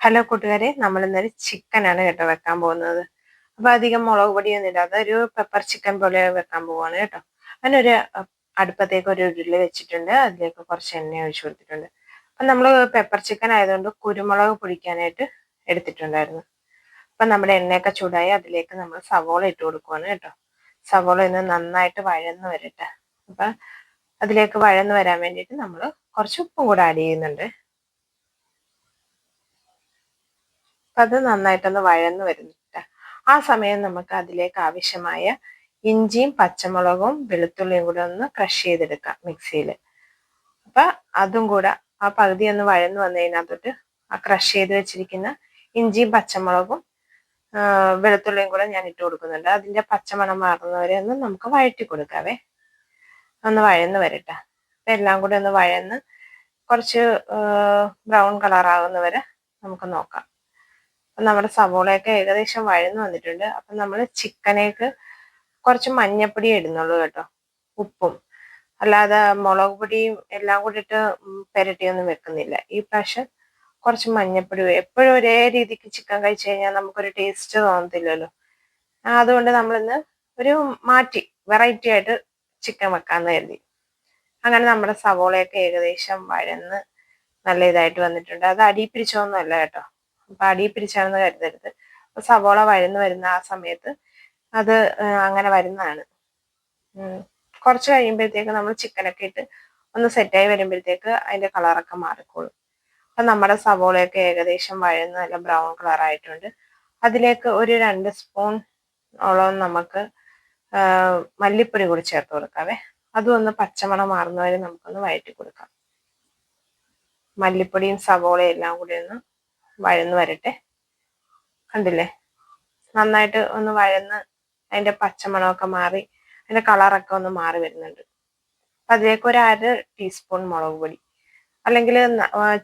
Hello കൂട്ടുകാരെ നമ്മൾ ഇന്നൊരു ചിക്കനാണ് കേട്ടോ വെക്കാൻ പോകുന്നത്. അപ്പൊ അധികം മുളക് പൊടിയൊന്നും ഇല്ലാതെ ഒരു പെപ്പർ ചിക്കൻ പോലെ വെക്കാൻ പോവാണ് കേട്ടോ. അതിനൊരു അടുപ്പത്തേക്ക് ഒരു ഉരുളി വെച്ചിട്ടുണ്ട് അതിലേക്ക് കുറച്ച് എണ്ണ ഒഴിച്ചു കൊടുത്തിട്ടുണ്ട്. അപ്പൊ നമ്മൾ പെപ്പർ ചിക്കൻ ആയതുകൊണ്ട് കുരുമുളക് പൊടിക്കാനായിട്ട് എടുത്തിട്ടുണ്ടായിരുന്നു. അപ്പൊ നമ്മുടെ എണ്ണയൊക്കെ ചൂടായി അതിലേക്ക് നമ്മൾ സവോള ഇട്ട് കൊടുക്കുവാണ് കേട്ടോ. സവോള ഇന്ന് നന്നായിട്ട് വഴന്ന് വരട്ടെ. അപ്പൊ അതിലേക്ക് വഴന്ന് വരാൻ വേണ്ടിയിട്ട് നമ്മൾ കുറച്ച് ഉപ്പും കൂടെ ആഡ് ചെയ്യുന്നുണ്ട്. അത് നന്നായിട്ടൊന്ന് വഴന്ന് വരുന്നുണ്ട്. ആ സമയം നമുക്ക് അതിലേക്ക് ആവശ്യമായ ഇഞ്ചിയും പച്ചമുളകും വെളുത്തുള്ളിയും കൂടെ ഒന്ന് ക്രഷ് ചെയ്തെടുക്കാം മിക്സിയിൽ അപ്പൊ അതും കൂടെ ആ പകുതി ഒന്ന് വഴന്ന് വന്നതിനകത്തോട്ട് ആ ക്രഷ് ചെയ്ത് വെച്ചിരിക്കുന്ന ഇഞ്ചിയും പച്ചമുളകും വെളുത്തുള്ളിയും കൂടെ ഞാൻ ഇട്ട് കൊടുക്കുന്നുണ്ട്. അതിന്റെ പച്ചമണം മാറുന്നവരെ ഒന്ന് നമുക്ക് വഴറ്റി കൊടുക്കാവേ. ഒന്ന് വഴന്ന് വരട്ടെ. അപ്പൊ എല്ലാം കൂടെ ഒന്ന് വഴന്ന് കുറച്ച് ബ്രൗൺ കളർ ആകുന്നവരെ നമുക്ക് നോക്കാം. നമ്മുടെ സവോളയൊക്കെ ഏകദേശം വഴന്നു വന്നിട്ടുണ്ട്. അപ്പം നമ്മൾ ചിക്കനേക്ക് കുറച്ച് മഞ്ഞപ്പൊടി ഇടുന്നുള്ളൂ കേട്ടോ ഉപ്പും. അല്ലാതെ മുളക് പൊടിയും എല്ലാം കൂടി ഇട്ട് പെരട്ടിയൊന്നും വെക്കുന്നില്ല. ഈ പ്രാവശ്യം കുറച്ച് മഞ്ഞപ്പൊടി എപ്പോഴും ഒരേ രീതിക്ക് ചിക്കൻ കഴിച്ചു കഴിഞ്ഞാൽ നമുക്കൊരു ടേസ്റ്റ് തോന്നത്തില്ലല്ലോ. അതുകൊണ്ട് നമ്മളിന്ന് ഒരു മാറ്റി വെറൈറ്റി ആയിട്ട് ചിക്കൻ വെക്കാന്ന് കരുതി. അങ്ങനെ നമ്മുടെ സവോളയൊക്കെ ഏകദേശം വഴന്ന് നല്ല ഇതായിട്ട് വന്നിട്ടുണ്ട്. അത് അടി കേട്ടോ. അപ്പൊ അടി പിരിച്ചാണെന്ന് കരുതരുത്. അപ്പൊ സവോള വഴന്ന് വരുന്ന ആ സമയത്ത് അത് അങ്ങനെ വരുന്നതാണ്. കുറച്ച് കഴിയുമ്പോഴത്തേക്ക് നമ്മൾ ചിക്കനൊക്കെ ഇട്ട് ഒന്ന് സെറ്റായി വരുമ്പോഴത്തേക്ക് അതിന്റെ കളറൊക്കെ മാറിക്കോളും. അപ്പൊ നമ്മുടെ സവോളയൊക്കെ ഏകദേശം വഴന്ന് നല്ല ബ്രൗൺ കളർ ആയിട്ടുണ്ട്. അതിലേക്ക് ഒരു രണ്ട് സ്പൂൺ ഓളം നമുക്ക് മല്ലിപ്പൊടി കൂടി ചേർത്ത് കൊടുക്കാവേ. അതും ഒന്ന് പച്ചമണം മാറുന്നവരെ നമുക്കൊന്ന് വഴറ്റി കൊടുക്കാം. മല്ലിപ്പൊടിയും സവോളയും എല്ലാം കൂടി ഒന്ന് വഴന്ന് വരട്ടെ. കണ്ടില്ലേ? നന്നായിട്ട് ഒന്ന് വഴന്ന് അതിന്റെ പച്ചമണമൊക്കെ മാറി അതിന്റെ കളറൊക്കെ ഒന്ന് മാറി വരുന്നുണ്ട്. അപ്പൊ അതിലേക്ക് ഒരു അര ടീസ്പൂൺ മുളക് പൊടി. അല്ലെങ്കിൽ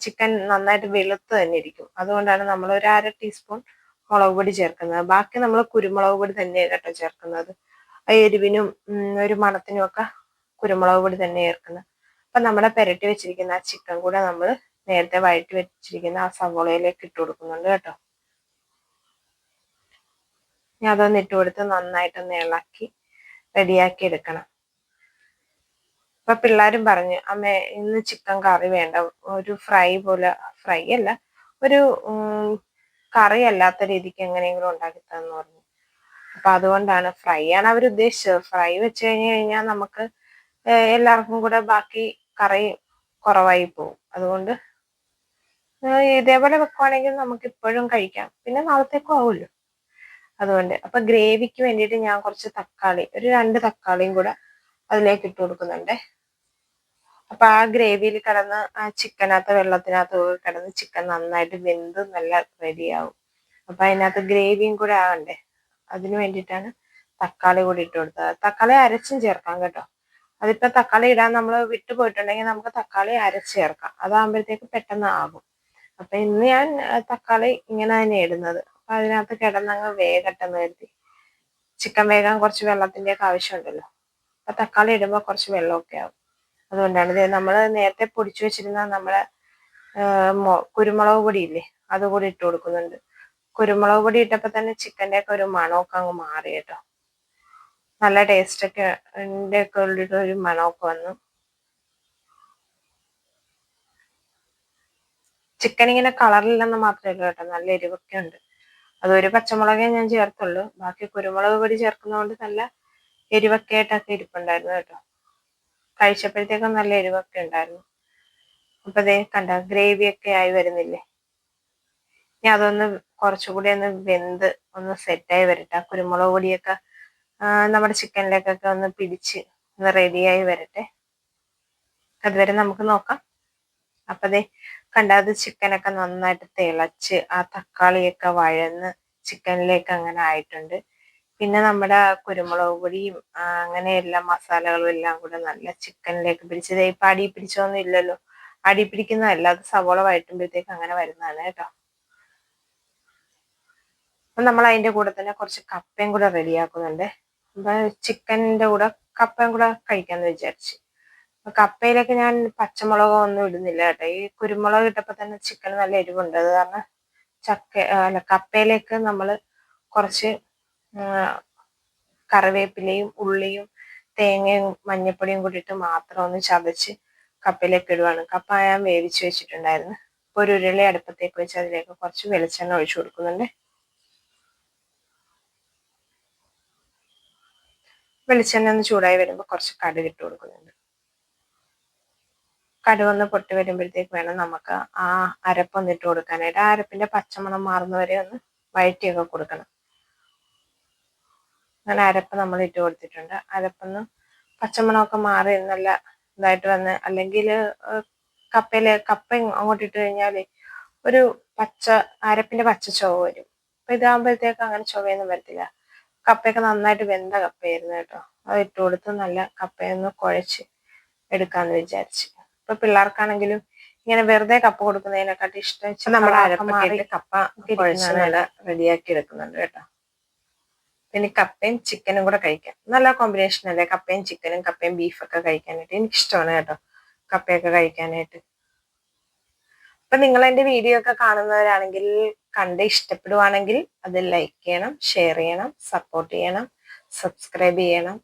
ചിക്കൻ നന്നായിട്ട് വെളുത്ത് തന്നെ ഇരിക്കും. അതുകൊണ്ടാണ് നമ്മൾ ഒരു അര ടീസ്പൂൺ മുളക് പൊടി ചേർക്കുന്നത്. ബാക്കി നമ്മൾ കുരുമുളക് പൊടി തന്നെയാണ് കേട്ടോ ചേർക്കുന്നത്. എരിവിനും ഒരു മണത്തിനും ഒക്കെ കുരുമുളക് പൊടി തന്നെ ചേർക്കുന്നത്. അപ്പൊ നമ്മുടെ പെരട്ടി വെച്ചിരിക്കുന്ന ആ ചിക്കൻ കൂടെ നമ്മൾ നേരത്തെ വഴറ്റി വെച്ചിരിക്കുന്ന ആ സവോളയിലേക്ക് ഇട്ട് കൊടുക്കുന്നുണ്ട് കേട്ടോ. ഇനി അതൊന്ന് ഇട്ട് കൊടുത്ത് നന്നായിട്ടൊന്ന് ഇളക്കി റെഡിയാക്കി എടുക്കണം. അപ്പൊ പിള്ളേരും പറഞ്ഞു അമ്മ ഇന്ന് ചിക്കൻ കറി വേണ്ട. ഒരു ഫ്രൈ പോലെ ഫ്രൈ അല്ല ഒരു കറി അല്ലാത്ത രീതിക്ക് എങ്ങനെയെങ്കിലും ഉണ്ടാക്കി തന്നു പറഞ്ഞു. അപ്പൊ അതുകൊണ്ടാണ് ഫ്രൈ ആണ് അവർ ഉദ്ദേശിച്ചത്. ഫ്രൈ വെച്ച് കഴിഞ്ഞു കഴിഞ്ഞാൽ നമുക്ക് എല്ലാവർക്കും കൂടെ ബാക്കി കറി കുറവായി പോകും അതുകൊണ്ട് ഇതേപോലെ വെക്കുവാണെങ്കിൽ നമുക്ക് ഇപ്പോഴും കഴിക്കാം. പിന്നെ നാളത്തേക്കും ആവുമല്ലോ. അതുകൊണ്ട് അപ്പൊ ഗ്രേവിക്ക് വേണ്ടിയിട്ട് ഞാൻ കുറച്ച് തക്കാളി ഒരു രണ്ട് തക്കാളിയും കൂടെ അതിലേക്ക് ഇട്ട് കൊടുക്കുന്നുണ്ട്. അപ്പൊ ആ ഗ്രേവിയിൽ കിടന്ന് ആ ചിക്കനകത്ത് വെള്ളത്തിനകത്ത് കിടന്ന് ചിക്കൻ നന്നായിട്ട് വെന്ത് നല്ല റെഡിയാവും അപ്പൊ അതിനകത്ത് ഗ്രേവിയും കൂടെ ആവണ്ടേ അതിന് വേണ്ടിയിട്ടാണ് തക്കാളി കൂടി ഇട്ട് കൊടുത്തത്. തക്കാളി അരച്ചും ചേർക്കാം കേട്ടോ. അതിപ്പോ തക്കാളി ഇടാൻ നമ്മൾ വിട്ടു പോയിട്ടുണ്ടെങ്കിൽ നമുക്ക് തക്കാളി അരച്ച് ചേർക്കാം. അതാകുമ്പോഴത്തേക്ക് പെട്ടെന്ന് ആകും. അപ്പൊ ഇന്ന് ഞാൻ തക്കാളി ഇങ്ങനെ തന്നെ ഇടുന്നത്. അപ്പൊ അതിനകത്ത് കിടന്നങ്ങ് വേഗട്ടെന്ന് കരുതി. ചിക്കൻ വേഗം കുറച്ച് വെള്ളത്തിന്റെ ഒക്കെ ആവശ്യമുണ്ടല്ലോ. അപ്പൊ തക്കാളി ഇടുമ്പോൾ കുറച്ച് വെള്ളമൊക്കെ ആവും. അതുകൊണ്ടാണ് ഇത് നമ്മൾ നേരത്തെ പൊടിച്ചു വെച്ചിരുന്ന നമ്മളെ കുരുമുളക് പൊടി ഇല്ലേ അതുകൂടി ഇട്ട് കൊടുക്കുന്നുണ്ട്. കുരുമുളക് പൊടി ഇട്ടപ്പോൾ തന്നെ ചിക്കന്റെ ഒക്കെ ഒരു മണമൊക്കെ അങ്ങ് മാറി കേട്ടോ. നല്ല ടേസ്റ്റ് ഒക്കെ ഒരു മണമൊക്കെ വന്നു. ചിക്കൻ ഇങ്ങനെ കളറില്ലെന്ന് മാത്രമല്ല കേട്ടോ. നല്ല എരിവൊക്കെ ഉണ്ട് അതൊരു പച്ചമുളകേ ഞാൻ ചേർത്തുള്ളൂ. ബാക്കി കുരുമുളക് പൊടി ചേർക്കുന്നതുകൊണ്ട് നല്ല എരിവൊക്കെ ആയിട്ടൊക്കെ ഇരിപ്പുണ്ടായിരുന്നു കേട്ടോ. കഴിച്ചപ്പോഴത്തേക്കും നല്ല എരിവൊക്കെ ഉണ്ടായിരുന്നു. അപ്പൊ അതേ കണ്ട ഗ്രേവി ഒക്കെ ആയി വരുന്നില്ലേ? ഇനി അതൊന്ന് കുറച്ചുകൂടി ഒന്ന് വെന്ത് ഒന്ന് സെറ്റായി വരട്ടെ. കുരുമുളക് പൊടിയൊക്കെ നമ്മുടെ ചിക്കനിലേക്കൊക്കെ ഒന്ന് പിടിച്ച് ഒന്ന് റെഡിയായി വരട്ടെ. അതുവരെ നമുക്ക് നോക്കാം. അപ്പൊ അതെ കണ്ട അത് ചിക്കനൊക്കെ നന്നായിട്ട് തിളച്ച് ആ തക്കാളിയൊക്കെ വഴന്ന് ചിക്കനിലേക്ക് അങ്ങനെ ആയിട്ടുണ്ട്. പിന്നെ നമ്മുടെ കുരുമുളക് പൊടിയും അങ്ങനെ എല്ലാ മസാലകളും എല്ലാം കൂടെ നല്ല ചിക്കനിലേക്ക് പിടിച്ചത് ഇപ്പൊ അടി പിടിച്ചൊന്നും ഇല്ലല്ലോ. അടി പിടിക്കുന്നതല്ല അത് സവോള വഴറ്റുമ്പോഴത്തേക്ക് അങ്ങനെ വരുന്നതാണ് കേട്ടോ. അപ്പൊ നമ്മൾ അതിന്റെ കൂടെ തന്നെ കുറച്ച് കപ്പയും കൂടെ റെഡിയാക്കുന്നുണ്ട്. അപ്പൊ കൂടെ കപ്പയും കൂടെ കഴിക്കാന്ന് വിചാരിച്ചു. കപ്പയിലൊക്കെ ഞാൻ പച്ചമുളകോ ഒന്നും ഇടുന്നില്ല കേട്ടോ. ഈ കുരുമുളക് ഇട്ടപ്പോൾ തന്നെ ചിക്കൻ നല്ല എരിവുണ്ട്. അത് കാരണം ചക്ക അല്ല കപ്പയിലേക്ക് നമ്മൾ കുറച്ച് കറിവേപ്പിലയും ഉള്ളിയും തേങ്ങയും മഞ്ഞപ്പൊടിയും കൂടിയിട്ട് മാത്രം ഒന്ന് ചതച്ച് കപ്പയിലേക്ക് ഇടുവാണ്. കപ്പ ഞാൻ വേവിച്ച് വെച്ചിട്ടുണ്ടായിരുന്നു. ഒരു ഉരുളി അടുപ്പത്തേക്ക് വെച്ച് അതിലേക്ക് കുറച്ച് വെളിച്ചെണ്ണ ഒഴിച്ചു കൊടുക്കുന്നുണ്ട്. വെളിച്ചെണ്ണ ഒന്ന് ചൂടായി വരുമ്പോൾ കുറച്ച് കടുക് ഇട്ട് കൊടുക്കുന്നുണ്ട്. കടുവൊന്ന് പൊട്ടി വരുമ്പോഴത്തേക്ക് വേണം നമുക്ക് ആ അരപ്പൊന്ന് ഇട്ട് കൊടുക്കാനായിട്ട്. ആ അരപ്പിന്റെ പച്ചമണം മാറുന്നവരെ ഒന്ന് വഴറ്റിയൊക്കെ കൊടുക്കണം. അങ്ങനെ അരപ്പ് നമ്മൾ ഇട്ട് കൊടുത്തിട്ടുണ്ട്. അരപ്പൊന്ന് പച്ചമണമൊക്കെ മാറി നല്ല ഇതായിട്ട് വന്ന് അല്ലെങ്കിൽ കപ്പയിൽ കപ്പ അങ്ങോട്ട് ഇട്ട് കഴിഞ്ഞാൽ ഒരു പച്ച അരപ്പിന്റെ പച്ച ചുവ വരും. അപ്പൊ ഇതാകുമ്പോഴത്തേക്ക് അങ്ങനെ ചുവയൊന്നും വരത്തില്ല. കപ്പയൊക്കെ നന്നായിട്ട് വെന്ത കപ്പയായിരുന്നു കേട്ടോ. അത് ഇട്ട് കൊടുത്ത് നല്ല കപ്പയൊന്ന് കുഴച്ച് എടുക്കാന്ന് വിചാരിച്ച്. ഇപ്പൊ പിള്ളേർക്കാണെങ്കിലും ഇങ്ങനെ വെറുതെ കപ്പ കൊടുക്കുന്നതിനെക്കാട്ടി ഇഷ്ടം നമ്മുടെ അരപ്പൊക്കെ കപ്പ കുഴച്ച് റെഡിയാക്കി എടുക്കുന്നുണ്ട് കേട്ടോ. പിന്നെ കപ്പയും ചിക്കനും കൂടെ കഴിക്കാം. നല്ല കോമ്പിനേഷൻ അല്ലേ? കപ്പയും ചിക്കനും കപ്പയും ബീഫൊക്കെ കഴിക്കാനായിട്ട്. എനിക്കിഷ്ടമാണ് കേട്ടോ കപ്പയൊക്കെ കഴിക്കാനായിട്ട്. അപ്പൊ നിങ്ങൾ എന്റെ വീഡിയോ ഒക്കെ കാണുന്നവരാണെങ്കിൽ കണ്ട് ഇഷ്ടപ്പെടുവാണെങ്കിൽ അത് ലൈക്ക് ചെയ്യണം ഷെയർ ചെയ്യണം സപ്പോർട്ട് ചെയ്യണം സബ്സ്ക്രൈബ് ചെയ്യണം.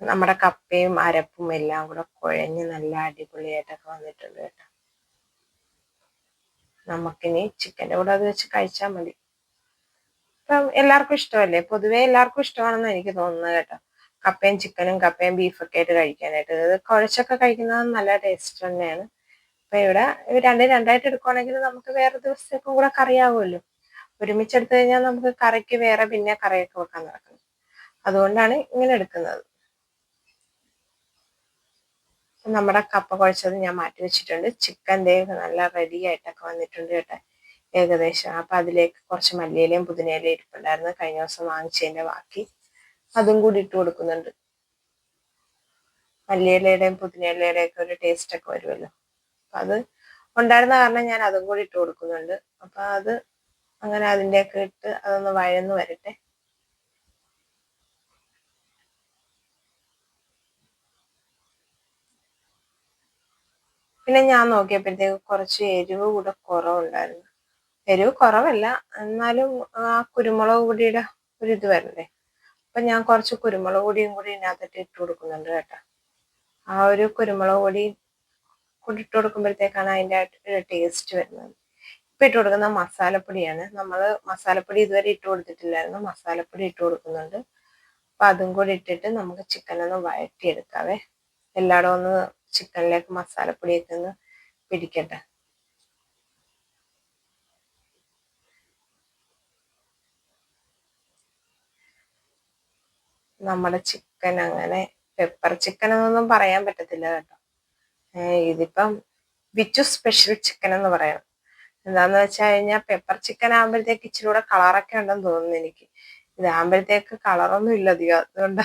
നമ്മുടെ കപ്പയും അരപ്പും എല്ലാം കൂടെ കുഴഞ്ഞ് നല്ല അടിപൊളിയായിട്ടൊക്കെ വന്നിട്ടുണ്ട് കേട്ടോ. നമുക്കിനി ചിക്കന്റെ കൂടെ അത് വെച്ച് കഴിച്ചാൽ മതി. ഇപ്പം എല്ലാവർക്കും ഇഷ്ടമല്ലേ? പൊതുവേ എല്ലാവർക്കും ഇഷ്ടമാണെന്ന് എനിക്ക് തോന്നുന്നത് കേട്ടോ. കപ്പയും ചിക്കനും കപ്പയും ബീഫൊക്കെ ആയിട്ട് കഴിക്കാനായിട്ട്. ഇത് കുഴച്ചൊക്കെ കഴിക്കുന്നത് നല്ല ടേസ്റ്റ് തന്നെയാണ്. അപ്പം ഇവിടെ രണ്ടും രണ്ടായിട്ട് എടുക്കുവാണെങ്കിൽ നമുക്ക് വേറെ ദിവസത്തേക്കും കൂടെ കറിയാവുമല്ലോ. ഒരുമിച്ചെടുത്തു കഴിഞ്ഞാൽ നമുക്ക് കറിക്ക് വേറെ പിന്നെ കറിയൊക്കെ വെക്കാൻ നടക്കുന്നത് അതുകൊണ്ടാണ് ഇങ്ങനെ എടുക്കുന്നത്. നമ്മുടെ കപ്പ കുഴച്ചത് ഞാൻ മാറ്റി വെച്ചിട്ടുണ്ട്. ചിക്കൻ ദേ നല്ല റെഡി ആയിട്ടൊക്കെ വന്നിട്ടുണ്ട് കേട്ടോ ഏകദേശം. അപ്പം അതിലേക്ക് കുറച്ച് മല്ലിയിലയും പുതിനയിലയും ഇരിപ്പുണ്ടായിരുന്നു. കഴിഞ്ഞ ദിവസം വാങ്ങിച്ചതിന്റെ ബാക്കി. അതും കൂടി ഇട്ട് കൊടുക്കുന്നുണ്ട്. മല്ലിയിലയുടെയും പുതിനയിലയുടെയും ഒക്കെ ഒരു ടേസ്റ്റ് ഒക്കെ വരുമല്ലോ. അപ്പം അത് ഉണ്ടായിരുന്ന കാരണം ഞാൻ അതും കൂടി ഇട്ട് കൊടുക്കുന്നുണ്ട്. അപ്പം അത് അങ്ങനെ അതിന്റെയൊക്കെ ഇട്ട് അതൊന്ന് വഴന്ന് വരട്ടെ. പിന്നെ ഞാൻ നോക്കിയപ്പോഴത്തേക്ക് കുറച്ച് എരിവ് കൂടെ കുറവുണ്ടായിരുന്നു. എരിവ് കുറവല്ല എന്നാലും ആ കുരുമുളക് പൊടിയുടെ ഒരു ഇത് വരണ്ടേ അപ്പൊ ഞാൻ കുറച്ച് കുരുമുളക് പൊടിയും കൂടി ഇതിനകത്തിട്ട് ഇട്ട് കൊടുക്കുന്നുണ്ട് കേട്ടോ. ആ ഒരു കുരുമുളക് പൊടി കൂടി ഇട്ട് കൊടുക്കുമ്പോഴത്തേക്കാണ് അതിന്റെ ഒരു ടേസ്റ്റ് വരുന്നത്. ഇപ്പൊ ഇട്ട് കൊടുക്കുന്ന മസാലപ്പൊടിയാണ്. നമ്മൾ മസാലപ്പൊടി ഇതുവരെ ഇട്ട് കൊടുത്തിട്ടില്ലായിരുന്നു. മസാലപ്പൊടി ഇട്ട് കൊടുക്കുന്നുണ്ട്. അപ്പൊ അതും കൂടി ഇട്ടിട്ട് നമുക്ക് ചിക്കൻ ഒന്ന് വഴറ്റിയെടുക്കാവേ. എല്ലായിടും ഒന്ന് ചിക്കനിലേക്ക് മസാലപ്പൊടിയൊക്കെ ഒന്ന് പിടിക്കട്ടെ. നമ്മുടെ ചിക്കൻ അങ്ങനെ പെപ്പർ ചിക്കൻ എന്നൊന്നും പറയാൻ പറ്റത്തില്ല കേട്ടോ. ഇതിപ്പം വിച്ചു സ്പെഷ്യൽ ചിക്കൻ എന്ന് പറയണം. എന്താന്ന് വെച്ചാൽ കഴിഞ്ഞാൽ പെപ്പർ ചിക്കൻ ആകുമ്പോഴത്തേക്ക് ഇച്ചിരി കൂടെ കളറൊക്കെ ഉണ്ടെന്ന് തോന്നുന്നു എനിക്ക്. ഇതാകുമ്പോഴത്തേക്ക് കളറൊന്നും ഇല്ല അധികം. അതുകൊണ്ട്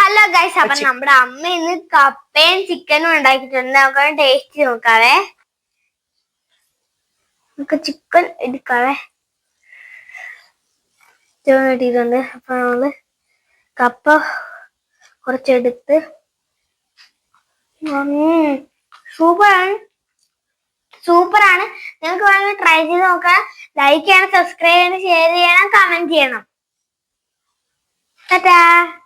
ഹലോ ഗൈസ് അപ്പൊ നമ്മുടെ അമ്മ ഇന്ന് കപ്പയും ചിക്കനും ഉണ്ടാക്കിയിട്ടുണ്ട്. നമുക്ക് ടേസ്റ്റ് നോക്കാവേ. നമുക്ക് ചിക്കൻ എടുക്കാവേ. ചിക്കൻ കിട്ടിയിട്ടുണ്ട് അപ്പൊ നമ്മൾ കപ്പ കുറച്ചെടുത്ത് സൂപ്പറാണ്. സൂപ്പറാണ്. നിങ്ങൾക്ക് വേണമെങ്കിൽ ട്രൈ ചെയ്ത് നോക്കാം. ലൈക്ക് ചെയ്യണം സബ്സ്ക്രൈബ് ചെയ്യണം ഷെയർ ചെയ്യണം കമന്റ് ചെയ്യണം. 哒哒